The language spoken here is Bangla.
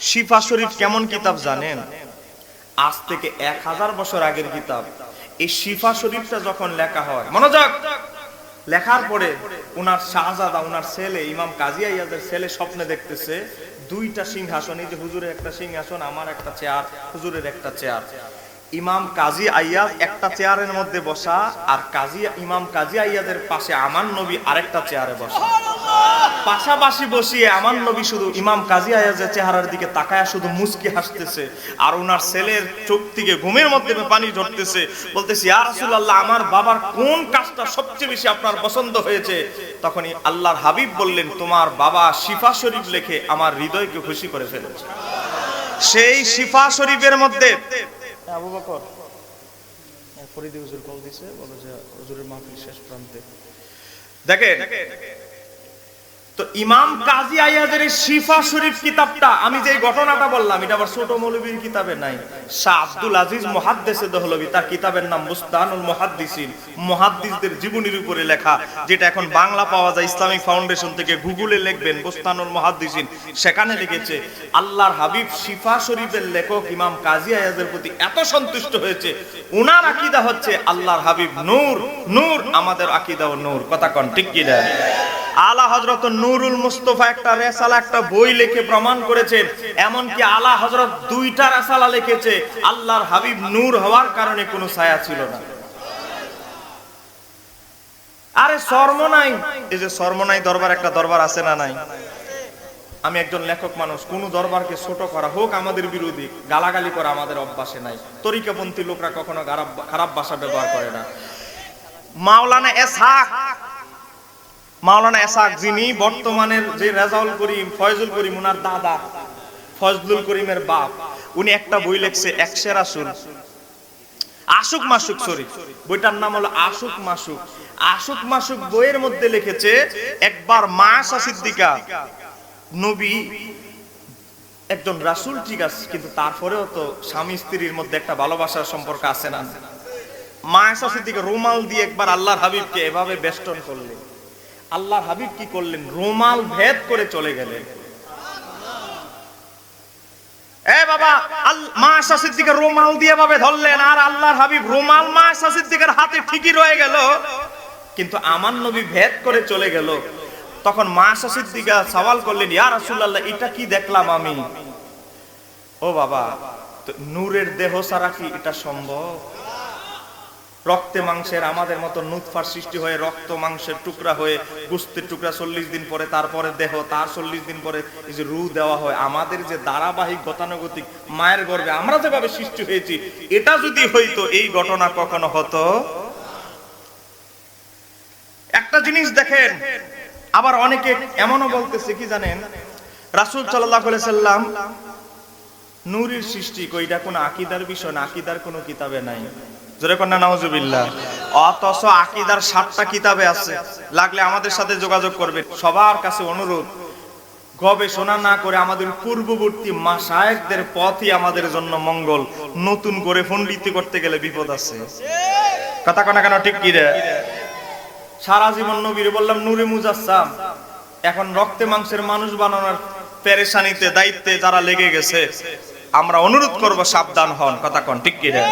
শিফা শরীফ কেমন কিতাব জানেন? আজ থেকে এক হাজার বছর আগের কিতাব। এই শিফা শরীফটা যখন লেখা হয়, মনোযোগ! লেখার পরে উনার শাহজাদা, উনার ছেলে, ইমাম কাজী আইয়াদের ছেলে স্বপ্নে দেখতেছে, দুইটা সিংহাসন, এই যে হুজুরের একটা সিংহাসন, আমার একটা চেয়ার, হুজুরের একটা চেয়ার। ইমাম কাজী আইয়াদ একটা চেয়ারের মধ্যে বসা, আর কাজী, ইমাম কাজী আইয়াদের পাশে আমার নবী আরেকটা চেয়ারে বসা। পাশাপাশি বসিয়ে আমার নবী শুধু ইমাম কাজী আয়াজের চেহারার দিকে তাকায় শুধু মুস্কি হাসতেছে। আর ওনার ছেলের চোখ থেকে ঘুমের মধ্যে পানি ঝরতেছে। বলতেছি ইয়া রাসূলুল্লাহ আমার বাবার কোন কাজটা সবচেয়ে বেশি আপনার পছন্দ হয়েছে? তখনই আল্লাহর হাবিব বললেন তোমার বাবা শিফা শরীফ লেখে আমার হৃদয়কে খুশি করে ফেলেছে। সেই শিফা শরীফের মধ্যে আবু বকর ফরিদি হুজুর কল দিছে বলে যে হুজুরের মাহফিল শেষ প্রান্তে। দেখেন। তো ইমাম কাজী আয়াদের এই শিফা শরীফ কিতাবটা, আমি যে ঘটনাটা বললাম, এটা আবার ছোট মৌলবীর কিতাবে নাই। শাহ আব্দুল আজিজ মুহাদ্দিসে দহলবী, তার কিতাবের নাম মুস্তানুল মুহাদ্দিসিন, মুহাদ্দিসদের জীবনীর উপরে লেখা, যেটা এখন বাংলা পাওয়া যায়, ইসলামিক ফাউন্ডেশন থেকে গুগলে লিখবেন, মুস্তানুল মুহাদ্দিসিন। সেখানে লিখেছে, আল্লাহর হাবিব শিফা শরীফের লেখক ইমাম কাজী আয়াদের প্রতি এত সন্তুষ্ট হয়েছে। উনার আকীদা হচ্ছে, আল্লাহর হাবিব নূর নূর, আমাদের আকীদাও নূর। কথা কন, ঠিক কি না? আলা হজরত নুরুল মুস্তফা একটা রেসালা, একটা বই লিখে প্রমাণ করেছেন। এমনকি আলা হজরত দুইটা রেসালা লিখেছে। আল্লাহর হাবিব নূর হওয়ার কারণে কোনো ছায়া ছিল না। আরে সর্বনাই এই যে সর্বনাই দরবার একটা দরবার আছে না নাই? আমি একজন লেখক মানুষ, কোন দরবারকে ছোট করা হোক আমাদের বিরোধী, গালাগালি করা আমাদের অভ্যাসে নাই। তরিকাপন্থী লোকরা কখনো খারাপ- ভাষা ব্যবহার করে না। মাওলানা এসহাক মাওলানা এসাক যিনি বর্তমানের যে রেজাউল করিম, ফয়জুল করিম, উনার দাদা, ফজলুল করিমের বাপ, উনি একটা বই লিখছে একশে রাসুল আশুক মাসুক সরি বইটার নাম হলো আশুক মাসুক আশুক মাসুক বইয়ের মধ্যে লিখেছে, একবার মা সিদ্দিকা, নবী একজন রাসূল, ঠিক আছে, কিন্তু তারপরেও তো স্বামী স্ত্রীর মধ্যে একটা ভালোবাসার সম্পর্ক আছে না। মা সিদ্দিকা রুমাল দিয়ে একবার আল্লাহর হাবিবকে এভাবে বেষ্টন করলেন। আল্লাহর হাবিব কি করলেন? রুমাল ভেদ করে চলে গেলেন। এ বাবা সিদ্দিকের রুমাল দিয়ে ভাবে ধরলেন, আর আল্লাহর হাবিব রুমাল সিদ্দিকের হাতে ঠিকই রয়ে গেল। কিন্তু আমার নবী ভেদ করে চলে গেল। তখন মা সিদ্দিকা সওয়াল করলেন, ইয়া রাসূলুল্লাহ, এটা কি দেখলাম আমি? ও বাবা নূরের দেহ ছাড়া কি এটা সম্ভব? রক্তে মাংসের আমাদের মতো নুৎফার সৃষ্টি হয়ে রক্ত মাংসের টুকরা হয়ে গুস্তের টুকরা চল্লিশ দিন পরে তারপরে দেহ, তার চল্লিশ দিন পরে এই যে রু দেওয়া হয়, আমাদের যে ধারাবাহিক গতানুগতিক মায়ের গর্ভে আমরা যেভাবে সৃষ্টি হয়েছি, এটা যদি হইতো, এই ঘটনা কখনো হতো? একটা জিনিস দেখেন, আবার অনেকে এমনও বলতেছে, কি জানেন? রাসূল সাল্লাম নূরের সৃষ্টি কইটা কোনো আকিদার বিষয় না, আকিদার কোনো কিতাবে নাই। মঙ্গল। নতুন করে করতে গেলে বিপদ আছে। কথা কনা কেন, ঠিক কি রে? সারা জীবন নবীর বললাম, নূরে মুজাসসাম। এখন রক্তে মাংসের মানুষ বানানোর পেরেশানিতে, দায়িত্বে যারা লেগে গেছে, আমরা অনুরোধ করব, সাবধান হন। কথা কন, ঠিক কি রে?